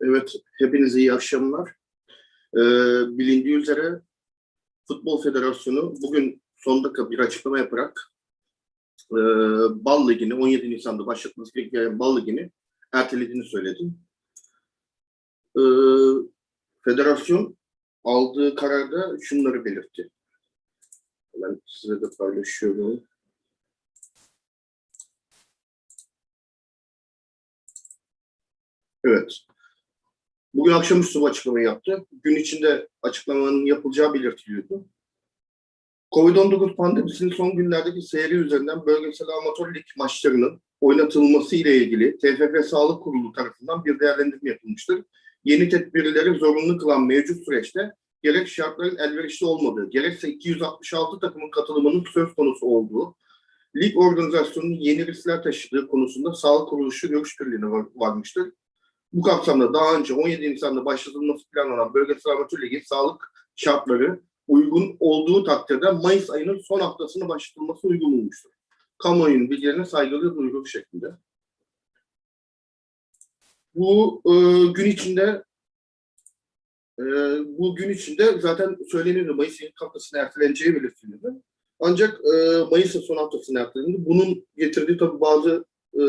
Evet, hepinize iyi akşamlar. Ee, bilindiği üzere Futbol Federasyonu bugün son dakika bir açıklama yaparak e, Bal Ligi'ni 17 Nisan'da başlatması gereken Bal Ligi'ni ertelediğini söyledi. Ee, federasyon aldığı kararda şunları belirtti. Ben size de paylaşıyorum. Evet. Bugün akşamüstü bu açıklamayı yaptı. Gün içinde açıklamanın yapılacağı belirtiliyordu. Covid-19 pandemisinin son günlerdeki seyri üzerinden bölgesel amatör lig maçlarının oynatılması ile ilgili TFF Sağlık Kurulu tarafından bir değerlendirme yapılmıştır. Yeni tedbirleri zorunlu kılan mevcut süreçte gerek şartların elverişli olmadığı, gerekse 266 takımın katılımının söz konusu olduğu, lig organizasyonunun yeni riskler taşıdığı konusunda sağlık kuruluşu görüş birliğine var, varmıştır. Bu kapsamda daha önce 17 Nisan'da başlatılması planlanan bölgesel amatör sağlık şartları uygun olduğu takdirde Mayıs ayının son haftasında başlatılması uygun bulmuştur. Kamuoyunun bilgilerine saygılı duyurulur şeklinde. Bu e, gün içinde e, bu gün içinde zaten söylenildi Mayıs ilk haftasına erteleneceği belirtildi. Ancak e, Mayıs'ın son haftasına ertelendi. Bunun getirdiği tabii bazı e,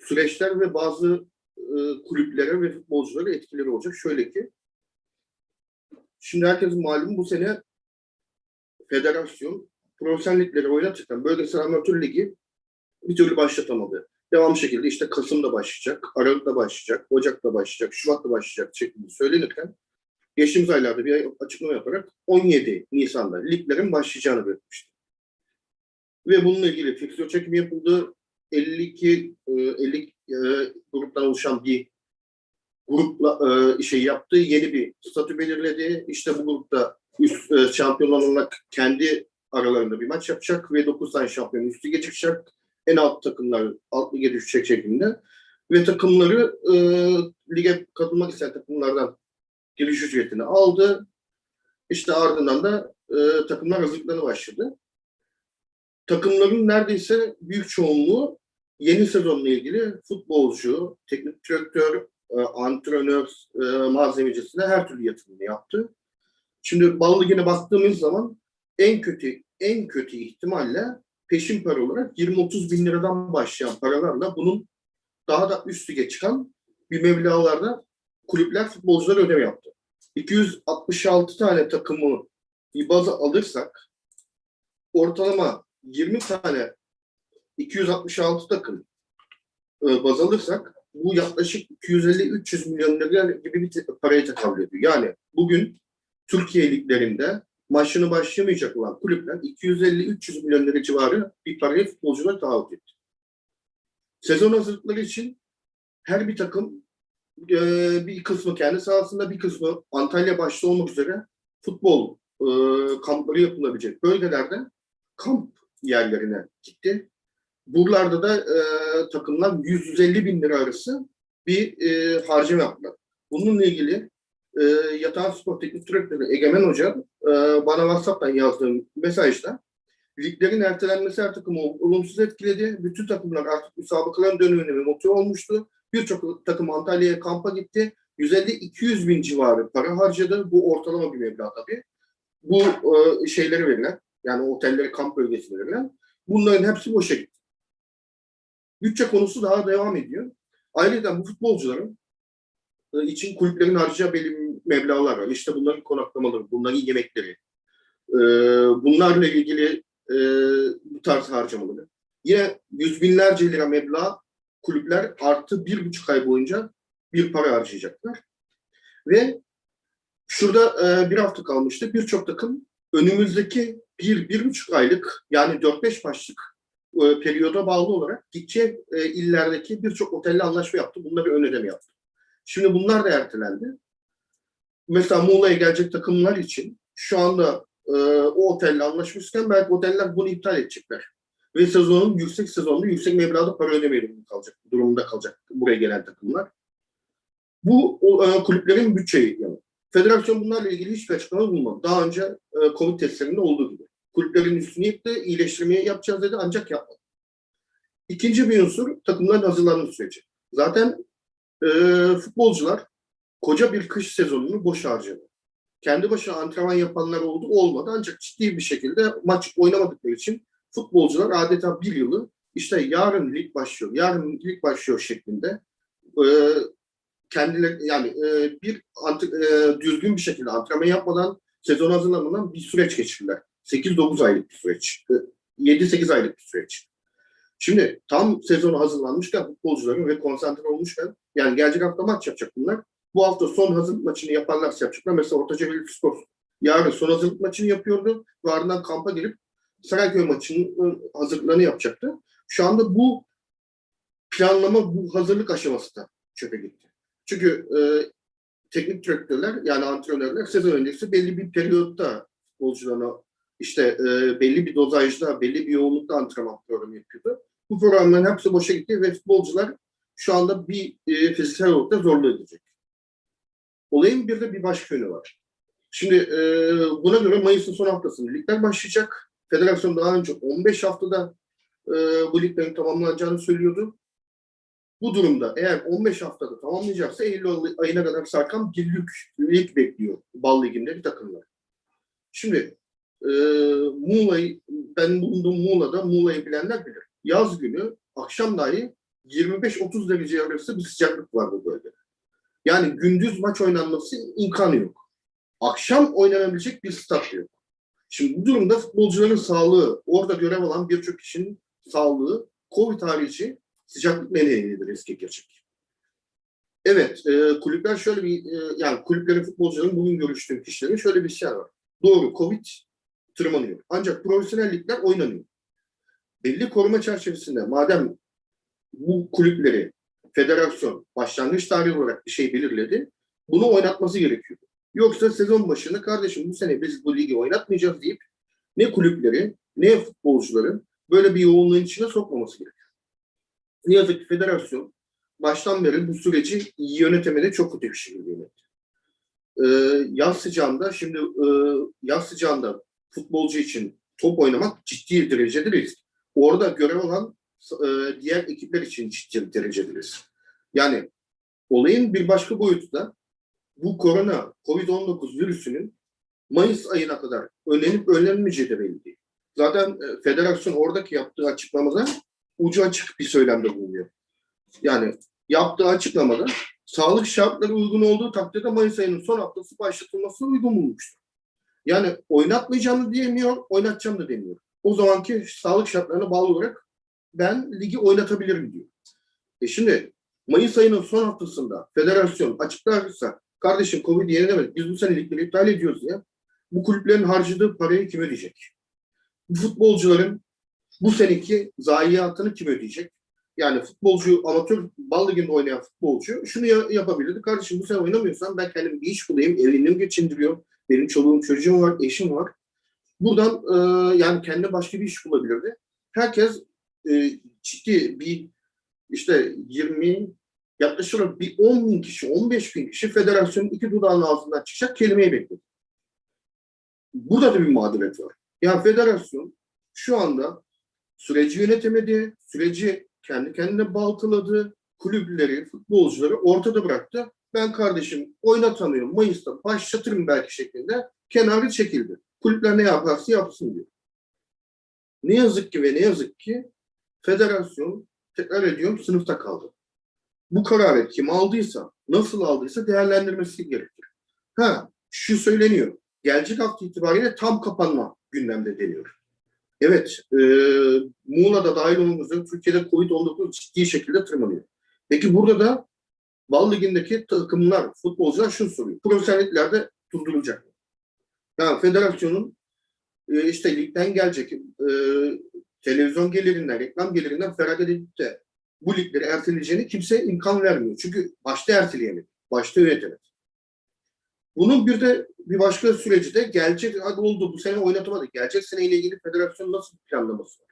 süreçler ve bazı e, kulüplere ve futbolculara etkileri olacak. Şöyle ki, şimdi herkesin malum bu sene federasyon profesyonel ligleri oynatırken bölgesel amatör ligi bir türlü başlatamadı. Devam şekilde işte Kasım'da başlayacak, Aralık'ta başlayacak, Ocak'ta başlayacak, Şubat'ta başlayacak şeklinde söylenirken geçtiğimiz aylarda bir açıklama yaparak 17 Nisan'da liglerin başlayacağını belirtmişti. Ve bununla ilgili fiksiyon çekimi yapıldı. 52 e, 50 e, gruptan oluşan bir grupla e, şey yaptı. Yeni bir statü belirledi. İşte bu grupta üst e, şampiyonlar olarak kendi aralarında bir maç yapacak ve 9 tane şampiyon üstü geçecek. En alt takımlar alt lige düşecek şeklinde. Ve takımları e, lige katılmak isteyen takımlardan giriş ücretini aldı. İşte ardından da e, takımlar hazırlıklarına başladı. Takımların neredeyse büyük çoğunluğu yeni sezonla ilgili futbolcu, teknik direktör, e, antrenör, e, malzemecisine her türlü yatırımını yaptı. Şimdi Bal baktığımız zaman en kötü en kötü ihtimalle peşin para olarak 20-30 bin liradan başlayan paralarla bunun daha da üst lige çıkan bir meblağlarda kulüpler futbolculara ödeme yaptı. 266 tane takımı bir baza alırsak ortalama 20 tane 266 takım e, baz alırsak bu yaklaşık 250-300 milyon lira gibi bir paraya tekabül ediyor. Yani bugün Türkiye liglerinde maçını başlamayacak olan kulüpler 250-300 milyon lira civarı bir parayı futbolcular taahhüt etti. Sezon hazırlıkları için her bir takım e, bir kısmı kendi sahasında bir kısmı Antalya başta olmak üzere futbol e, kampları yapılabilecek bölgelerde kamp yerlerine gitti. Buralarda da e, takımlar 150 bin lira arası bir e, harcama yaptılar. Bununla ilgili e, Yatağan Spor Teknik Direktörü Egemen Hoca e, bana WhatsApp'tan yazdığım mesajda liglerin ertelenmesi her takımı olumsuz etkiledi. Bütün takımlar artık müsabakaların dönemine motive olmuştu. Birçok takım Antalya'ya kampa gitti. 150-200 bin civarı para harcadı. Bu ortalama bir meblağ tabii. Bu e, şeyleri verilen, yani otelleri kamp bölgesine verilen, bunların hepsi boşa gitti. Bütçe konusu daha devam ediyor. Ayrıca bu futbolcuların e, için kulüplerin harcayacağı belli meblağlar var. İşte bunların konaklamaları, bunların yemekleri, e, bunlarla ilgili e, bu tarz harcamaları. Yine yüz binlerce lira meblağ kulüpler artı bir buçuk ay boyunca bir para harcayacaklar. Ve şurada bir hafta kalmıştı. Birçok takım önümüzdeki bir, bir buçuk aylık yani dört beş maçlık e, periyoda bağlı olarak gideceği e, illerdeki birçok otelle anlaşma yaptı. Bunları ön ödeme yaptı. Şimdi bunlar da ertelendi. Mesela Muğla'ya gelecek takımlar için şu anda e, o otelle anlaşmışken belki oteller bunu iptal edecekler. Ve sezonun yüksek sezonda yüksek meblağda para ödemeye durumunda kalacak, durumunda kalacak buraya gelen takımlar. Bu o, e, kulüplerin bütçeyi yani. Federasyon bunlarla ilgili hiçbir açıklama bulmadı. Daha önce e, Covid testlerinde olduğu gibi. Kulüplerin üstünü yıktı, iyileştirmeyi yapacağız dedi ancak yapmadı. İkinci bir unsur takımların hazırlanma süreci. Zaten e, futbolcular koca bir kış sezonunu boş harcadı. Kendi başına antrenman yapanlar oldu, olmadı. Ancak ciddi bir şekilde maç oynamadıkları için futbolcular adeta bir yılı işte yarın lig başlıyor, yarın lig başlıyor şeklinde e, kendileri yani e, bir ant- e, düzgün bir şekilde antrenman yapmadan sezon hazırlamadan bir süreç geçirdiler. 8-9 aylık bir süreç. E, 7-8 aylık bir süreç. Şimdi tam sezonu hazırlanmışken futbolcuların ve konsantre olmuşken yani gelecek hafta maç yapacak bunlar. Bu hafta son hazırlık maçını yaparlarsa yapacaklar. Mesela Ortaca Spor yarın son hazırlık maçını yapıyordu. Ve ardından kampa gelip Sarayköy maçının hazırlıklarını yapacaktı. Şu anda bu planlama, bu hazırlık aşaması da çöpe gitti. Çünkü e, teknik direktörler yani antrenörler sezon öncesi belli bir periyotta futbolcularına işte e, belli bir dozajda, belli bir yoğunlukta antrenman programı yapıyordu. Bu programların hepsi boşa gitti ve futbolcular şu anda bir e, fiziksel olarak da zorluğa edecek. Olayın bir de bir başka yönü var. Şimdi e, buna göre Mayıs'ın son haftasında ligler başlayacak. Federasyon daha önce 15 haftada e, bu liglerin tamamlanacağını söylüyordu. Bu durumda eğer 15 haftada tamamlayacaksa Eylül ayına kadar sarkan bir lig, bekliyor Bal Ligi'nde bir takımlar. Şimdi e, Muğla'yı, ben bulunduğum Muğla'da Muğla'yı bilenler bilir. Yaz günü akşam dahi 25-30 derece arası bir sıcaklık var bu bölgede. Yani gündüz maç oynanması imkanı yok. Akşam oynanabilecek bir stat yok. Şimdi bu durumda futbolcuların sağlığı, orada görev alan birçok kişinin sağlığı Covid harici sıcaklık nedeniyle riske girecek. Evet, e, kulüpler şöyle bir, e, yani kulüplerin futbolcuların bugün görüştüğüm kişilerin şöyle bir şey var. Doğru, Covid tırmanıyor. Ancak profesyonel ligler oynanıyor. Belli koruma çerçevesinde madem bu kulüpleri federasyon başlangıç tarihi olarak bir şey belirledi, bunu oynatması gerekiyor. Yoksa sezon başında kardeşim bu sene biz bu ligi oynatmayacağız deyip ne kulüpleri ne futbolcuların böyle bir yoğunluğun içine sokmaması gerekiyor. Ne yazık ki federasyon baştan beri bu süreci yönetemede çok kötü bir şekilde yönetti. Ee, yaz sıcağında şimdi e, yaz sıcağında futbolcu için top oynamak ciddi derecede risk. Orada görev olan e, diğer ekipler için ciddi derecede risk. Yani olayın bir başka boyutu da bu korona COVID-19 virüsünün Mayıs ayına kadar önlenip önlenmeyeceği de belli değil. Zaten e, federasyon oradaki yaptığı açıklamada ucu açık bir söylemde bulunuyor. Yani yaptığı açıklamada sağlık şartları uygun olduğu takdirde Mayıs ayının son haftası başlatılması uygun bulmuştur. Yani oynatmayacağım da diyemiyor, oynatacağım da demiyor. O zamanki sağlık şartlarına bağlı olarak ben ligi oynatabilirim diyor. E şimdi Mayıs ayının son haftasında federasyon açıklarsa kardeşim Covid yenilemedik biz bu sene ligleri iptal ediyoruz ya. Bu kulüplerin harcadığı parayı kim ödeyecek? Bu futbolcuların bu seneki zayiatını kim ödeyecek? Yani futbolcu, amatör bal liginde oynayan futbolcu şunu ya- yapabilirdi. Kardeşim bu sene oynamıyorsan ben kendim bir iş bulayım, evliliğimi geçindiriyorum. Benim çoluğum, çocuğum var, eşim var. Buradan e, yani kendine başka bir iş bulabilirdi. Herkes e, ciddi bir işte 20 yaklaşık bir 10 bin kişi, 15 bin kişi federasyonun iki dudağının ağzından çıkacak kelimeyi bekliyor. Burada da bir mağduriyet var. Yani federasyon şu anda süreci yönetemedi, süreci kendi kendine baltaladı, kulüpleri, futbolcuları ortada bıraktı. Ben kardeşim oynatamıyorum, Mayıs'ta başlatırım belki şeklinde kenarı çekildi. Kulüpler ne yaparsa yapsın diyor. Ne yazık ki ve ne yazık ki federasyon tekrar ediyorum sınıfta kaldı. Bu kararı kim aldıysa, nasıl aldıysa değerlendirmesi gerekir. Ha, şu söyleniyor. Gelecek hafta itibariyle tam kapanma gündemde deniyor. Evet, e, Muğla'da dahil olmak üzere Türkiye'de Covid-19 ciddi şekilde tırmanıyor. Peki burada da Bal Ligi'ndeki takımlar, futbolcular şunu soruyor. Profesyonelliklerde durdurulacak mı? Yani federasyonun e, işte ligden gelecek e, televizyon gelirinden, reklam gelirinden feragat edip de bu ligleri erteleyeceğini kimse imkan vermiyor. Çünkü başta erteleyemedi, başta yönetemedi. Bunun bir de bir başka süreci de gelecek, hadi oldu bu sene oynatamadık. Gelecek seneyle ilgili federasyon nasıl bir planlaması var?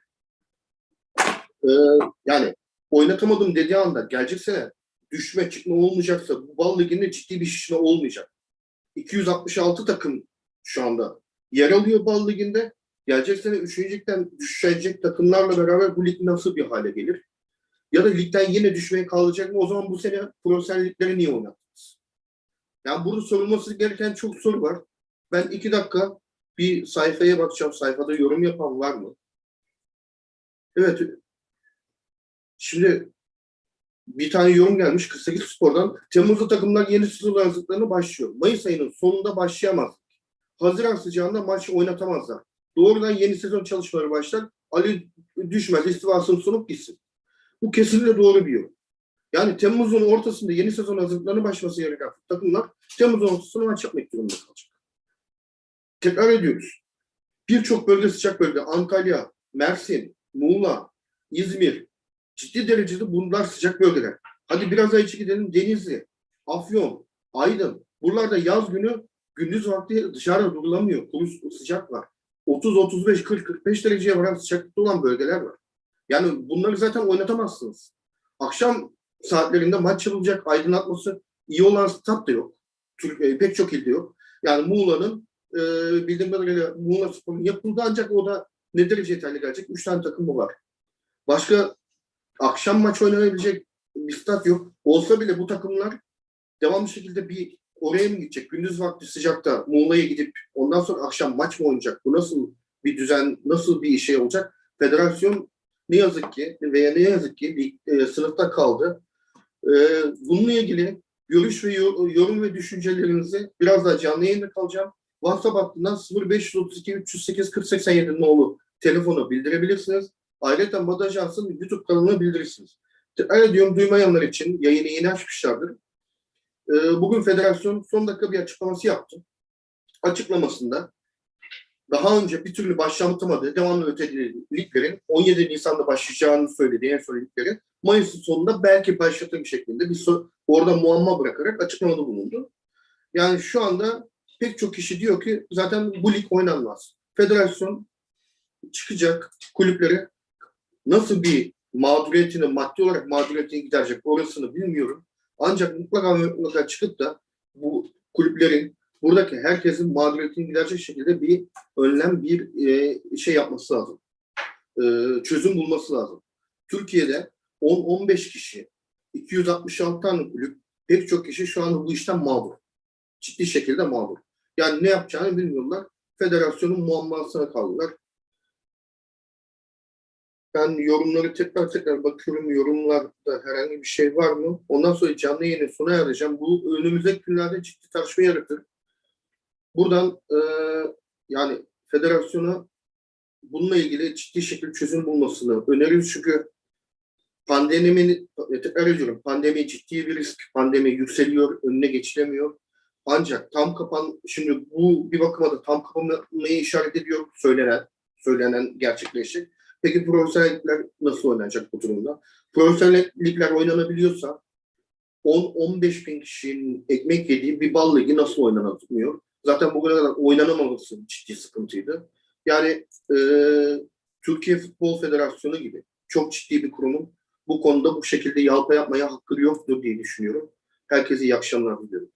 Ee, yani oynatamadım dediği anda gelecek sene düşme çıkma olmayacaksa bu bal liginde ciddi bir şişme olmayacak. 266 takım şu anda yer alıyor bal liginde. Gelecek sene üçüncülükten düşecek takımlarla beraber bu lig nasıl bir hale gelir? Ya da ligden yine düşmeye kalacak mı? O zaman bu sene profesyonel ligleri niye oynattınız? Yani burada sorulması gereken çok soru var. Ben iki dakika bir sayfaya bakacağım. Sayfada yorum yapan var mı? Evet. Şimdi bir tane yorum gelmiş 48 Spor'dan. Temmuz'da takımlar yeni sezon hazırlıklarına başlıyor. Mayıs ayının sonunda başlayamaz. Haziran sıcağında maç oynatamazlar. Doğrudan yeni sezon çalışmaları başlar. Ali düşmez, istifasını sunup gitsin. Bu kesinlikle doğru bir yorum. Yani Temmuz'un ortasında yeni sezon hazırlıklarına başlaması gereken takımlar Temmuz'un ortasında maç yapmak durumunda kalacak. Tekrar ediyoruz. Birçok bölge sıcak bölge. Antalya, Mersin, Muğla, İzmir. Ciddi derecede bunlar sıcak bölgeler. Hadi biraz daha içi gidelim. Denizli, Afyon, Aydın. Buralarda yaz günü gündüz vakti dışarıda durulamıyor. Kuru sıcak var. 30, 35, 40, 45 dereceye varan sıcaklıkta olan bölgeler var. Yani bunları zaten oynatamazsınız. Akşam saatlerinde maç yapılacak aydınlatması iyi olan stat da yok. Türkiye, pek çok ilde yok. Yani Muğla'nın e, bildiğim kadarıyla Muğla Spor'un yapıldı ancak o da ne derece yeterli gelecek? Üç tane takım var? Başka akşam maç oynanabilecek bir stat yok. Olsa bile bu takımlar devamlı şekilde bir oraya mı gidecek? Gündüz vakti sıcakta Muğla'ya gidip ondan sonra akşam maç mı oynayacak? Bu nasıl bir düzen, nasıl bir şey olacak? Federasyon ne yazık ki veya ne yazık ki bir e, sınıfta kaldı. E, bununla ilgili görüş ve yor- yorum ve düşüncelerinizi biraz daha canlı yayında kalacağım. WhatsApp hattından 0532 308 4087 nolu telefonu bildirebilirsiniz. Ayrıca Bad Ajans'ın YouTube kanalına bildirirsiniz. Öyle diyorum duymayanlar için yayını yeni açmışlardır. Ee, bugün federasyon son dakika bir açıklaması yaptı. Açıklamasında daha önce bir türlü başlatamadığı devamlı öteli liglerin 17 Nisan'da başlayacağını söylediği en son liglerin Mayıs'ın sonunda belki başlatım şeklinde bir orada muamma bırakarak açıklamada bulundu. Yani şu anda pek çok kişi diyor ki zaten bu lig oynanmaz. Federasyon çıkacak kulüpleri nasıl bir mağduriyetini, maddi olarak mağduriyetini giderecek orasını bilmiyorum. Ancak mutlaka mutlaka çıkıp da bu kulüplerin buradaki herkesin mağduriyetini giderecek şekilde bir önlem, bir e, şey yapması lazım. E, çözüm bulması lazım. Türkiye'de 10-15 kişi, 266 tane kulüp, pek çok kişi şu anda bu işten mağdur. Ciddi şekilde mağdur. Yani ne yapacağını bilmiyorlar. Federasyonun muammasına kaldılar. Ben yorumları tekrar tekrar bakıyorum. Yorumlarda herhangi bir şey var mı? Ondan sonra canlı yayını sona ereceğim. Bu önümüzdeki günlerde ciddi tartışma yaratır. Buradan e, yani federasyona bununla ilgili ciddi şekilde çözüm bulmasını öneriyoruz. Çünkü pandeminin, tekrar ediyorum, pandemi ciddi bir risk. Pandemi yükseliyor, önüne geçilemiyor. Ancak tam kapan, şimdi bu bir bakıma da tam kapanmayı işaret ediyor söylenen, söylenen gerçekleşecek. Peki profesyonel ligler nasıl oynanacak bu durumda? Profesyonel ligler oynanabiliyorsa 10-15 bin kişinin ekmek yediği bir bal ligi nasıl oynanamıyor? Zaten bugüne kadar oynanamaması ciddi sıkıntıydı. Yani e, Türkiye Futbol Federasyonu gibi çok ciddi bir kurumun bu konuda bu şekilde yalpa yapmaya hakkı yoktur diye düşünüyorum. Herkese iyi akşamlar diliyorum.